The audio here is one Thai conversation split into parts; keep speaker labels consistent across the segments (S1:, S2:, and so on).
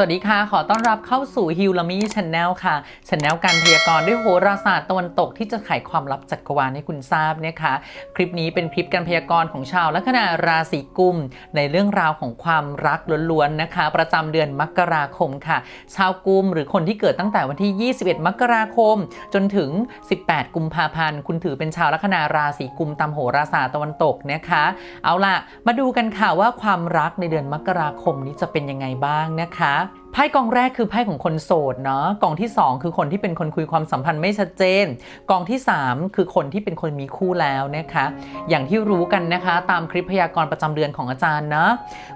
S1: วัสดีค่ะ ขอต้อนรับเข้าสู่ฮิลลามี่ช n แนลค่ะช n แนลการพยากรณ์ด้วยโหราศาสตร์ตะวันตกที่จะไขความลับจักรวาลให้คุณทราบนะคะ คลิปนี้เป็นคลิปการพยากรณ์ของชาวลัคนาราศีกุม ในเรื่องราวของความรักล้วนๆนะคะ ประจำเดือนมกราคมค่ะ ชาวกุมหรือคนที่เกิดตั้งแต่วันที่ 21 มกราคม จนถึง 18 กุมภาพันธ์ คุณถือเป็นชาวลัคนาราศีกุมตามโหราศาสตร์ตะวันตกนะคะ เอาล่ะ มาดูกันค่ะว่าความรักในเดือนมกราคมนี้จะเป็นยังไงบ้างนะคะ ไพ่กองแรกคือไพ่ของคนโสดเนาะกองที่ 2 คือคนที่เป็นคนคุยความสัมพันธ์ไม่ชัดเจน กองที่ 3 คือคนที่เป็นคนมีคู่แล้วนะคะ อย่างที่รู้กันนะคะตามคลิปพยากรณ์ประจำเดือนของอาจารย์นะ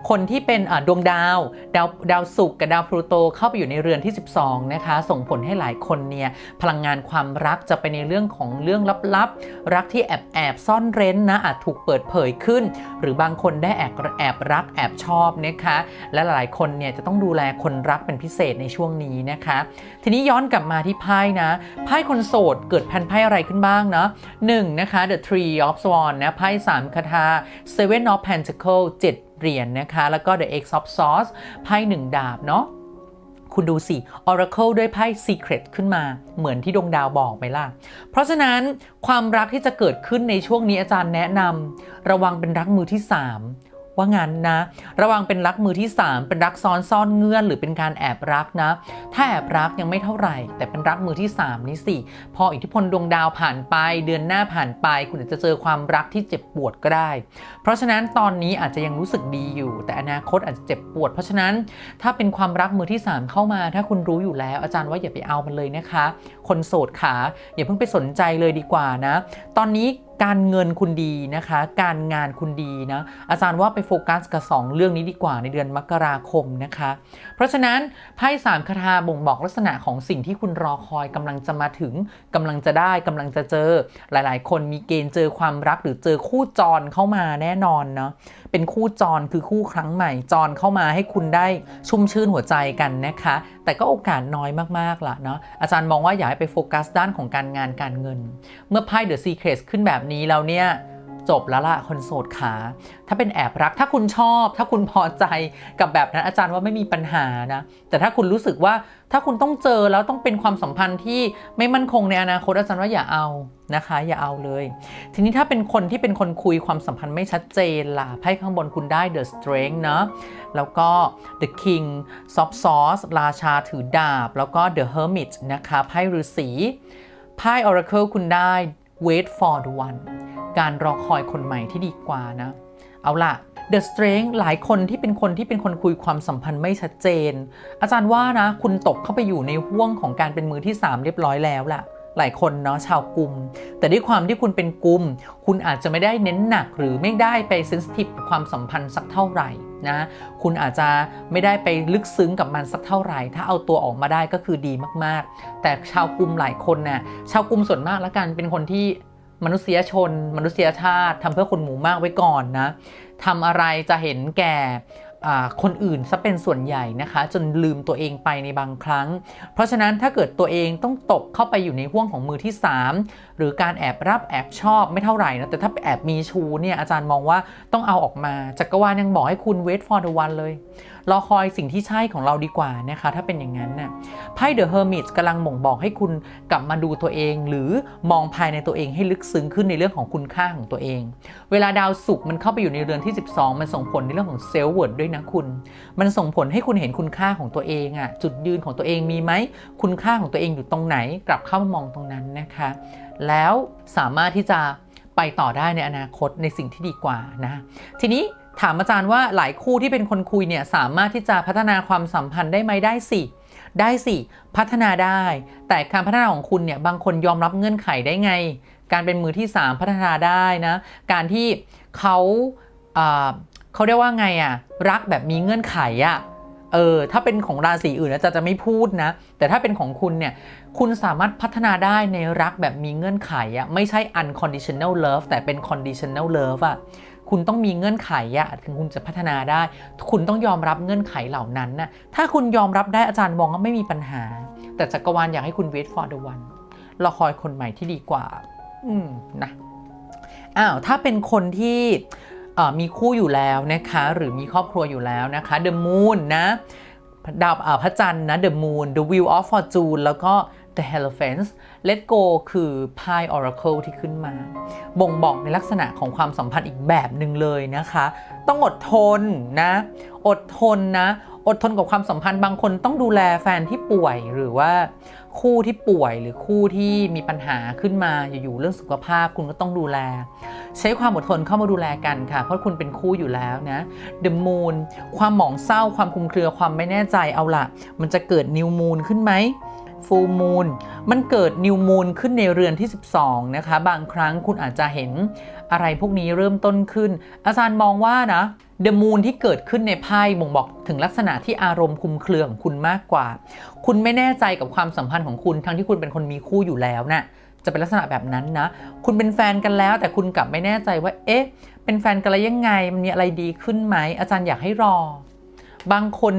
S1: คนที่เป็นดวงดาวดาวดาวศุกร์กับดาวพลูโตเข้าไปอยู่ในเรือนที่ 12นะคะส่งผลให้หลายคนเนี่ยพลังงานความรักจะไปในเรื่องของเรื่องลับๆ รักที่แอบแอบซ่อนเร้นนะอาจถูกเปิดเผยขึ้น หรือบางคนได้แอบแอบรักแอบชอบนะคะและหลายคนเนี่ยจะต้องดูแลคนรักเป็นพิเศษในช่วงนี้นะคะ ทีนี้ย้อนกลับมาที่ไพ่นะไพ่คนโสดเกิดแผ่นไพ่อะไรขึ้นบ้างเนาะหนึ่งนะคะ The Three of Swan นะไพ่สามคาถา Seven of Pentacles เจ็ดเหรียญนนะคะ แล้วก็ The X of Swords ไพ่หนึ่งดาบเนาะคุณดูสิ Oracle ด้วยไพ่ Secret ขึ้นมา เหมือนที่ดวงดาวบอกไปล่ะ เพราะฉะนั้นความรักที่จะเกิดขึ้นในช่วงนี้อาจารย์แนะนำระวังเป็นรักมือที่ 3 ว่างั้นนะ ระวังเป็นรักมือที่ 3 เป็นรักซ้อนซ่อนเงื่อน หรือเป็นการแอบรักนะ ถ้าแอบรักยังไม่เท่าไหร่ แต่เป็นรักมือที่ 3 นี่สิ พออิทธิพลดวงดาวผ่านไป เดือนหน้าผ่านไป คุณอาจจะเจอความรักที่เจ็บปวดก็ได้ เพราะฉะนั้นตอนนี้อาจจะยังรู้สึกดีอยู่ แต่อนาคตอาจจะเจ็บปวด เพราะฉะนั้นถ้าเป็นความรักมือที่ 3 เข้ามา ถ้าคุณรู้อยู่แล้วอาจารย์ว่าอย่าไปเอามันเลยนะคะ คนโสดขาอย่าเพิ่งไปสนใจเลยดีกว่านะ ตอนนี้การเงินคุณดีนะคะ การงานคุณดีนะ อาจารย์ว่าไปโฟกัสกับ 2 เรื่องนี้ดีกว่าในเดือนมกราคมนะคะ เพราะฉะนั้นไพ่สามคาถาบ่งบอกลักษณะของสิ่งที่คุณรอคอยกำลังจะมาถึงกำลังจะได้กำลังจะเจอ หลาย ๆ คนมีเกณฑ์เจอความรักหรือเจอคู่จรเข้ามาแน่นอนเนาะ เป็นคู่จรคือคู่ครั้งใหม่จรเข้ามาให้คุณได้ชุ่มชื่นหัวใจกันนะคะ แต่ก็โอกาสน้อยมากๆล่ะเนาะอาจารย์มองว่าอยากให้ไปโฟกัสด้านของการงานการเงิน เมื่อไพ่ The Secret ขึ้นแบบนี้แล้วเนี่ย จบแล้วล่ะคนโสดขา ถ้าเป็นแอบรักถ้าคุณชอบ ถ้าคุณพอใจกับแบบนั้นอาจารย์ว่าไม่มีปัญหานะ แต่ถ้าคุณรู้สึกว่าถ้าคุณต้องเจอแล้วต้องเป็นความสัมพันธ์ที่ไม่มั่นคงในอนาคตอาจารย์ว่าอย่าเอานะคะ อย่าเอาเลย ทีนี้ถ้าเป็นคนที่เป็นคนคุยความสัมพันธ์ไม่ชัดเจนล่ะไพ่ข้างบนคุณได้ The Strength เนาะแล้วก็ The King Soft Sauce ราชาถือดาบ แล้วก็ The Hermit นะคะไพ่ฤาษีไพ่ Oracle คุณได้ Wait for the one การรอคอยคนใหม่ที่ดีกว่านะ เอาล่ะ The Strength หลายคนที่เป็นคนที่เป็นคนคุยความสัมพันธ์ไม่ชัดเจน อาจารย์ว่านะ คุณตกเข้าไปอยู่ในห่วงของการเป็นมือที่ 3 เรียบร้อยแล้วล่ะ หลายคนเนาะชาวกลุ่ม แต่ด้วยความที่คุณเป็นกลุ่ม คุณอาจจะไม่ได้เน้นหนักหรือไม่ได้ไปเซนซิทีฟความสัมพันธ์สักเท่าไหร่นะคุณอาจจะไม่ได้ไปลึกซึ้งกับมันสักเท่าไหร่ ถ้าเอาตัวออกมาได้ก็คือดีมากๆ แต่ชาวกลุ่มหลายคนน่ะชาวกลุ่มส่วนมากแล้วกันเป็นคนที่ มนุษยชน มนุษยชาติทำเพื่อคนหมู่มากไว้ก่อนนะทำอะไรจะเห็นแก่คนอื่นซะเป็นส่วนใหญ่นะคะ จนลืมตัวเองไปในบางครั้ง เพราะฉะนั้นถ้าเกิดตัวเองต้องตกเข้าไปอยู่ในห่วงของมือที่ 3 หรือการแอบรับแอบชอบไม่เท่าไหร่นะแต่ถ้าแอบมีชูเนี่ยอาจารย์มองว่าต้องเอาออกมาจักรวาลยังบอกให้คุณ wait for the one เลย รอคอยสิ่งที่ใช่ของเราดีกว่านะคะ ถ้าเป็นอย่างนั้นน่ะไพ่ The Hermit กำลังบ่งบอกให้คุณกลับมาดูตัวเอง หรือมองภายในตัวเองให้ลึกซึ้งขึ้นในเรื่องของคุณค่าของตัวเอง เวลาดาวศุกร์มันเข้าไปอยู่ในเรือนที่ 12 มันส่งผลในเรื่องของเซลล์เวิร์ดด้วยนะคุณ มันส่งผลให้คุณเห็นคุณค่าของตัวเองอะจุดยืนของตัวเองมีไหมคุณค่าของตัวเองอยู่ตรงไหน กลับเข้ามามองตรงนั้นนะคะ แล้วสามารถที่จะไปต่อได้ในอนาคตในสิ่งที่ดีกว่านะ ทีนี้ ถามอาจารย์ว่าหลายคู่ที่เป็นคนคุยเนี่ยสามารถที่จะพัฒนาความสัมพันธ์ได้ไหมได้สิได้สิพัฒนาได้ แต่การพัฒนาของคุณเนี่ยบางคนยอมรับเงื่อนไขได้ไง การเป็นมือที่ 3 พัฒนาได้นะการที่เขาเขาเรียกว่าไงอะรักแบบมีเงื่อนไขอะเออถ้าเป็นของราศีอื่นอาจารย์จะไม่พูดนะ แต่ถ้าเป็นของคุณเนี่ยคุณสามารถพัฒนาได้ในรักแบบมีเงื่อนไขอะไม่ใช่ unconditional love แต่เป็น conditional love อะ คุณต้องมีเงื่อนไขอะถึงคุณจะพัฒนาได้ คุณต้องยอมรับเงื่อนไขเหล่านั้นนะถ้าคุณยอมรับได้อาจารย์มองว่าไม่มีปัญหา แต่จักรวาลอยากให้คุณ wait for the one รอคอยคนใหม่ที่ดีกว่า อืมนะอ้าวถ้าเป็นคนที่มีคู่อยู่แล้วนะคะ หรือมีครอบครัวอยู่แล้วนะคะ The Moon นะดาวอ่อพระจันทร์นะ The Moon The Wheel of Fortune แล้วก็ The Hierophant Let Go คือไพ่ Oracle ที่ขึ้นมา บ่งบอกในลักษณะของความสัมพันธ์อีกแบบหนึ่งเลยนะคะ ต้องอดทนนะ อดทนนะ อดทนกับความสัมพันธ์บางคนต้องดูแลแฟนที่ป่วยหรือว่าคู่ที่ป่วยหรือคู่ที่มีปัญหาขึ้นมาอยู่ๆเรื่องสุขภาพคุณก็ต้องดูแล ใช้ความอดทนเข้ามาดูแลกันค่ะ เพราะคุณเป็นคู่อยู่แล้วนะ The Moon ความหมองเศร้าความคุมเครือความไม่แน่ใจเอาละมันจะเกิด New Moon ขึ้นไหม Full Moon มันเกิด New Moon ขึ้นในเรือนที่ 12 นะคะ บางครั้งคุณอาจจะเห็นอะไรพวกนี้เริ่มต้นขึ้น อาจารย์มองว่านะ The Moon ที่เกิดขึ้นในไพ่บ่งบอกถึงลักษณะที่อารมณ์คลุมเครือของคุณมากกว่า คุณไม่แน่ใจกับความสัมพันธ์ของคุณทั้งที่คุณเป็นคนมีคู่อยู่แล้วน่ะจะเป็นลักษณะแบบนั้นนะ คุณเป็นแฟนกันแล้ว แต่คุณกลับไม่แน่ใจว่า เอ๊ะ เป็นแฟนกันแล้วยังไง มันมีอะไรดีขึ้นไหม อาจารย์อยากให้รอ บางคน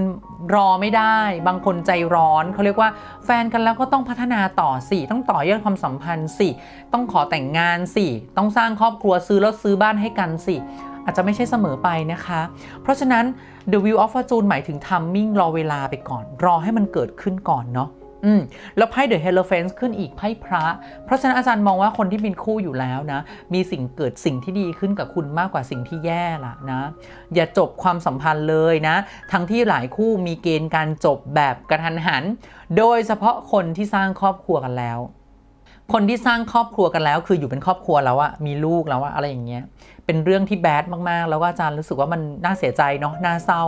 S1: รอไม่ได้ บางคนใจร้อนเขาเรียกว่าแฟนกันแล้วก็ต้องพัฒนาต่อสิต้องต่อยอดความสัมพันธ์สิต้องขอแต่งงานสิต้องสร้างครอบครัวซื้อรถซื้อบ้านให้กันสิอาจจะไม่ใช่เสมอไปนะคะ เพราะฉะนั้น The View of Fortune หมายถึง timing รอเวลาไปก่อน รอให้มันเกิดขึ้นก่อนเนาะ อืมแล้วไพ่เดอะเฮโลเฟนส์ขึ้นอีกไพ่พระ เพราะฉะนั้นอาจารย์มองว่าคนที่มีคู่อยู่แล้วนะ มีสิ่งเกิดสิ่งที่ดีขึ้นกับคุณมากกว่าสิ่งที่แย่ละนะ อย่าจบความสัมพันธ์เลยนะ ทั้งที่หลายคู่มีเกณฑ์การจบแบบกระทันหัน โดยเฉพาะคนที่สร้างครอบครัวกันแล้ว คนที่สร้างครอบครัวกันแล้ว คืออยู่เป็นครอบครัวแล้วอะมีลูกแล้วอะอะไรอย่างเงี้ยเป็นเรื่องที่แบดมากๆ แล้วก็อาจารย์รู้สึกว่ามันน่าเสียใจเนาะน่าเศร้า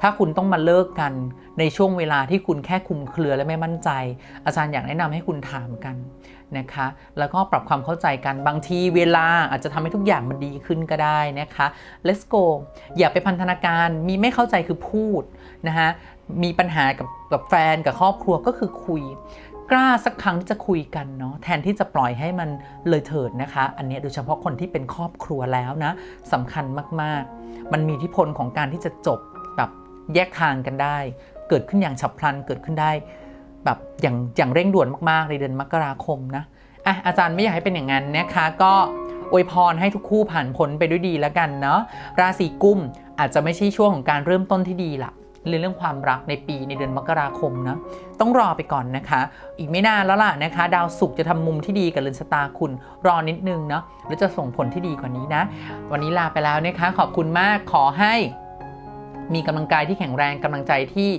S1: ถ้าคุณต้องมาเลิกกันในช่วงเวลาที่คุณแค่คุมเครือและไม่มั่นใจ อาจารย์อยากแนะนำให้คุณถามกันนะคะ แล้วก็ปรับความเข้าใจกันบางทีเวลาอาจจะทำให้ทุกอย่างมันดีขึ้นก็ได้นะคะ let's go อย่าไปพันธนาการมีไม่เข้าใจคือพูดนะคะมีปัญหากับกับแฟนกับครอบครัวก็คือคุย กล้าสักครั้งที่จะคุยกันเนาะแทนที่จะปล่อยให้มันเลยเถิดนะคะ อันนี้โดยเฉพาะคนที่เป็นครอบครัวแล้วนะสำคัญมากๆ มันมีอิทธิพลของการที่จะจบแบบแยกทางกันได้ เกิดขึ้นอย่างฉับพลันเกิดขึ้นได้ แบบอย่างอย่างเร่งด่วนมากๆในเดือนมกราคมนะอะอาจารย์ไม่อยากให้เป็นอย่างนั้นนะคะ ก็อวยพรให้ทุกคู่ผ่านพ้นไปด้วยดีแล้วกันเนาะราศีกุมอาจจะไม่ใช่ช่วงของการเริ่มต้นที่ดีละ เรื่องความรักในปีในเดือนมกราคมนะต้องรอไปก่อนนะคะ อีกไม่นานแล้วล่ะนะคะ ดาวศุกร์จะทำมุมที่ดีกับเรือนชะตาคุณรอนิดนึงเนาะแล้วจะส่งผลที่ดีกว่านี้นะ วันนี้ลาไปแล้วนะคะ ขอบคุณมากขอให้มีกำลังกายที่แข็งแรงกำลังใจที่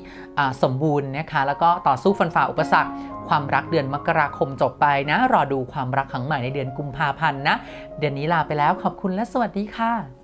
S1: สมบูรณ์นะคะ แล้วก็ต่อสู้ฟันฝ่าอุปสรรค ความรักเดือนมกราคมจบไปนะ รอดูความรักครั้งใหม่ในเดือนกุมภาพันธ์นะ เดือนนี้ลาไปแล้วขอบคุณและสวัสดีค่ะ